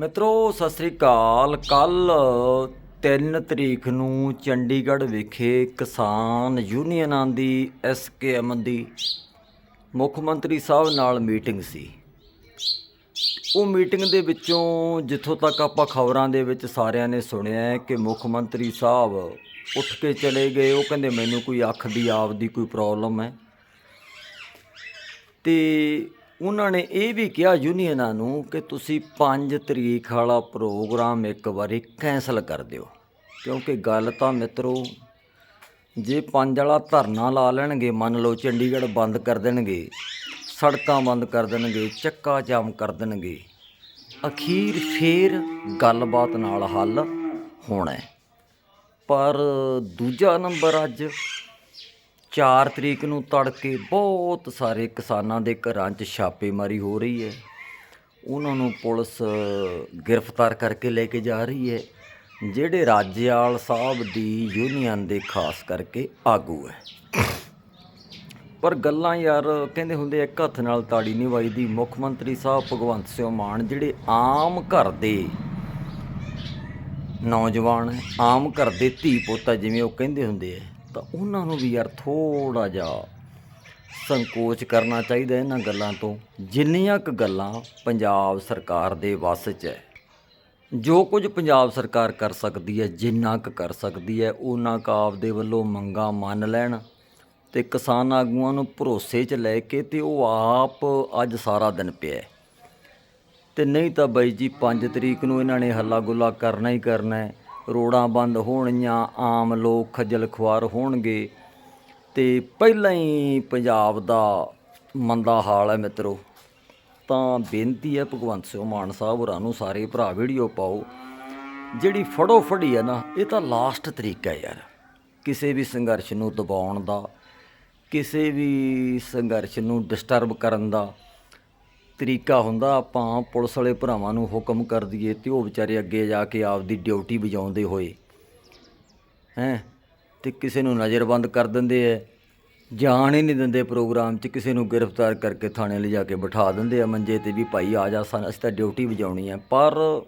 ਮਿੱਤਰੋ, ਸਤਿ ਸ੍ਰੀ ਅਕਾਲ। ਕੱਲ 3 ਤਰੀਕ ਨੂੰ ਚੰਡੀਗੜ੍ਹ ਵਿਖੇ ਕਿਸਾਨ ਯੂਨੀਅਨਾਂ ਦੀ ਐਸਕੇਐਮ ਦੀ ਮੁੱਖ ਮੰਤਰੀ ਸਾਹਿਬ ਨਾਲ ਮੀਟਿੰਗ ਸੀ। ਉਹ ਮੀਟਿੰਗ ਦੇ ਵਿੱਚੋਂ ਜਿੱਥੋਂ ਤੱਕ ਆਪਾਂ ਖਬਰਾਂ ਦੇ ਵਿੱਚ ਸਾਰਿਆਂ ਨੇ ਸੁਣਿਆ ਕਿ ਮੁੱਖ ਮੰਤਰੀ ਸਾਹਿਬ ਉੱਠ ਕੇ ਚਲੇ ਗਏ। ਉਹ ਕਹਿੰਦੇ, ਮੈਨੂੰ ਕੋਈ ਅੱਖ ਦੀ ਆਪ ਦੀ ਕੋਈ ਪ੍ਰੋਬਲਮ ਹੈ। ਤੇ ਉਹਨਾਂ ਨੇ ਇਹ ਵੀ ਕਿਹਾ ਯੂਨੀਅਨਾਂ ਨੂੰ ਕਿ ਤੁਸੀਂ 5 ਤਰੀਕ ਵਾਲਾ ਪ੍ਰੋਗਰਾਮ ਇੱਕ ਵਾਰੀ ਕੈਂਸਲ ਕਰ ਦਿਓ। ਕਿਉਂਕਿ ਗੱਲ ਤਾਂ ਮਿੱਤਰੋ, ਜੇ 5 ਵਾਲਾ ਧਰਨਾ ਲਾ ਲੈਣਗੇ, ਮੰਨ ਲਓ ਚੰਡੀਗੜ੍ਹ ਬੰਦ ਕਰ ਦੇਣਗੇ, ਸੜਕਾਂ ਬੰਦ ਕਰ ਦੇਣਗੇ, ਚੱਕਾ ਜਾਮ ਕਰ ਦੇਣਗੇ, ਅਖੀਰ ਫੇਰ ਗੱਲਬਾਤ ਨਾਲ ਹੱਲ ਹੋਣਾ ਪਰ ਦੂਜਾ ਨੰਬਰ ਅੱਜ 4 ਤਰੀਕ ਨੂੰ ਤੜਕੇ ਬਹੁਤ ਸਾਰੇ ਕਿਸਾਨਾਂ ਦੇ ਘਰਾਂ 'ਚ ਛਾਪੇਮਾਰੀ ਹੋ ਰਹੀ ਹੈ। ਉਹਨਾਂ ਨੂੰ ਪੁਲਿਸ ਗ੍ਰਿਫਤਾਰ ਕਰਕੇ ਲੈ ਕੇ ਜਾ ਰਹੀ ਹੈ ਜਿਹੜੇ ਰਾਜੇਵਾਲ ਸਾਹਿਬ ਦੀ ਯੂਨੀਅਨ ਦੇ ਖਾਸ ਕਰਕੇ ਆਗੂ ਹੈ। ਪਰ ਗੱਲਾਂ ਯਾਰ ਕਹਿੰਦੇ ਹੁੰਦੇ ਆ, ਇੱਕ ਹੱਥ ਨਾਲ ਤਾੜੀ ਨਹੀਂ ਵੱਜਦੀ। ਮੁੱਖ ਮੰਤਰੀ ਸਾਹਿਬ ਭਗਵੰਤ ਸਿੰਘ ਮਾਨ ਜਿਹੜੇ ਆਮ ਘਰ ਦੇ ਨੌਜਵਾਨ ਹੈ, ਆਮ ਘਰ ਦੇ ਧੀ ਪੋਤਾ ਜਿਵੇਂ ਉਹ ਕਹਿੰਦੇ ਹੁੰਦੇ ਆ ਤਾਂ ਉਹਨਾਂ ਨੂੰ ਵੀ ਯਾਰ ਥੋੜਾ ਜਿਹਾ ਸੰਕੋਚ ਕਰਨਾ ਚਾਹੀਦਾ ਇਹਨਾਂ ਗੱਲਾਂ ਤੋਂ ਜਿੰਨੀਆਂ ਕੁ ਗੱਲਾਂ ਪੰਜਾਬ ਸਰਕਾਰ ਦੇ ਵੱਸ 'ਚ ਹੈ, ਜੋ ਕੁਝ ਪੰਜਾਬ ਸਰਕਾਰ ਕਰ ਸਕਦੀ ਹੈ, ਜਿੰਨਾ ਕੁ ਕਰ ਸਕਦੀ ਹੈ, ਉਹਨਾਂ ਕੁ ਆਪਦੇ ਵੱਲੋਂ ਮੰਗਾਂ ਮੰਨ ਲੈਣ ਤੇ ਕਿਸਾਨ ਆਗੂਆਂ ਨੂੰ ਭਰੋਸੇ 'ਚ ਲੈ ਕੇ ਤੇ ਉਹ ਆਪ ਅੱਜ ਸਾਰਾ ਦਿਨ ਪਿਆ ਹੈ। ਤੇ ਨਹੀਂ ਤਾਂ ਬਾਈ ਜੀ 5 ਤਰੀਕ ਨੂੰ ਇਹਨਾਂ ਨੇ ਹੱਲਾ ਗੁੱਲਾ ਕਰਨਾ ਹੀ ਕਰਨਾ ਹੈ ਰੋਡਾਂ ਬੰਦ ਹੋਣੀਆਂ, ਆਮ ਲੋਕ ਖੱਜਲ ਖੁਆਰ ਹੋਣਗੇ। ਤੇ ਪਹਿਲਾਂ ਹੀ ਪੰਜਾਬ ਦਾ ਮੰਦਾ ਹਾਲ ਹੈ ਮਿੱਤਰੋ। ਤਾਂ ਬੇਨਤੀ ਹੈ ਭਗਵੰਤ ਸਿੰਘ ਮਾਨ ਸਾਹਿਬ ਹੋਰਾਂ ਨੂੰ ਸਾਰੇ ਭਰਾ ਵੀਡੀਓ ਪਾਓ। ਜਿਹੜੀ ਫੜੋ ਫੜੀ ਹੈ ਨਾ, ਇਹ ਤਾਂ ਲਾਸਟ ਤਰੀਕਾ ਯਾਰ। ਕਿਸੇ ਵੀ ਸੰਘਰਸ਼ ਨੂੰ ਦਬਾਉਣ ਦਾ, ਕਿਸੇ ਵੀ ਸੰਘਰਸ਼ ਨੂੰ ਡਿਸਟਰਬ ਕਰਨ ਦਾ ਤਰੀਕਾ ਹੁੰਦਾ, ਆਪਾਂ ਪੁਲਿਸ ਵਾਲੇ ਭਰਾਵਾਂ ਨੂੰ ਹੁਕਮ ਕਰ ਦਈਏ ਤੇ ਉਹ ਵਿਚਾਰੇ ਅੱਗੇ ਜਾ ਕੇ ਆਪਦੀ ਡਿਊਟੀ ਵਜਾਉਂਦੇ ਹੋਏ। ਹੈਂ? ਤੇ ਕਿਸੇ ਨੂੰ ਨਜ਼ਰਬੰਦ ਕਰ ਦਿੰਦੇ ਐ। ਜਾਣ ਹੀ ਨਹੀਂ ਦਿੰਦੇ ਪ੍ਰੋਗਰਾਮ 'ਚ, ਕਿਸੇ ਨੂੰ ਗ੍ਰਿਫਤਾਰ ਕਰਕੇ ਥਾਣੇ ਲਿਜਾ ਕੇ ਬਿਠਾ ਦਿੰਦੇ ਆ। ਮੰਜੇ ਤੇ ਵੀ ਭਾਈ, ਆ ਜਾ ਸਾਨੂੰ, ਅਸੀਂ ਤਾਂ ਡਿਊਟੀ ਵਜਾਉਣੀ ਹੈ ਪਰ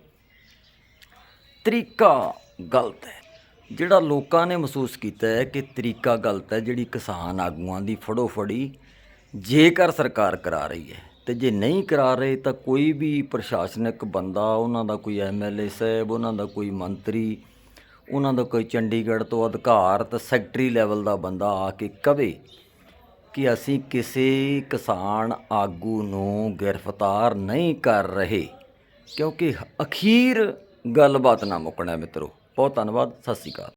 ਤਰੀਕਾ ਗਲਤ ਹੈ ਜਿਹੜਾ ਲੋਕਾਂ ਨੇ ਮਹਿਸੂਸ ਕੀਤਾ ਹੈ ਕਿ ਤਰੀਕਾ ਗਲਤ ਹੈ ਜਿਹੜੀ ਕਿਸਾਨ ਆਗੂਆਂ ਦੀ ਫੜੋ ਫੜੀ ਜੇਕਰ ਸਰਕਾਰ ਕਰਾ ਰਹੀ ਹੈ ਤੇ ਜੇ ਨਹੀਂ ਕਰਾ ਰਹੇ ਤਾਂ ਕੋਈ ਵੀ ਪ੍ਰਸ਼ਾਸਨਿਕ ਬੰਦਾ, ਉਹਨਾਂ ਦਾ ਕੋਈ ਐਮਐਲਏ ਸਾਹਿਬ, ਉਹਨਾਂ ਦਾ ਕੋਈ ਮੰਤਰੀ, ਉਹਨਾਂ ਦਾ ਕੋਈ ਚੰਡੀਗੜ੍ਹ ਤੋਂ ਅਧਿਕਾਰਤ ਸੈਕਟਰੀ ਲੈਵਲ ਦਾ ਬੰਦਾ ਆ ਕੇ ਕਵੇ ਕਿ ਅਸੀਂ ਕਿਸੇ ਕਿਸਾਨ ਆਗੂ ਨੂੰ ਗ੍ਰਿਫਤਾਰ ਨਹੀਂ ਕਰ ਰਹੇ, ਕਿਉਂਕਿ ਅਖੀਰ ਗੱਲਬਾਤ ਨਾ ਮੁੱਕਣਾ ਮਿੱਤਰੋ। ਬਹੁਤ ਧੰਨਵਾਦ, ਸਤਿ ਸ਼੍ਰੀ ਅਕਾਲ।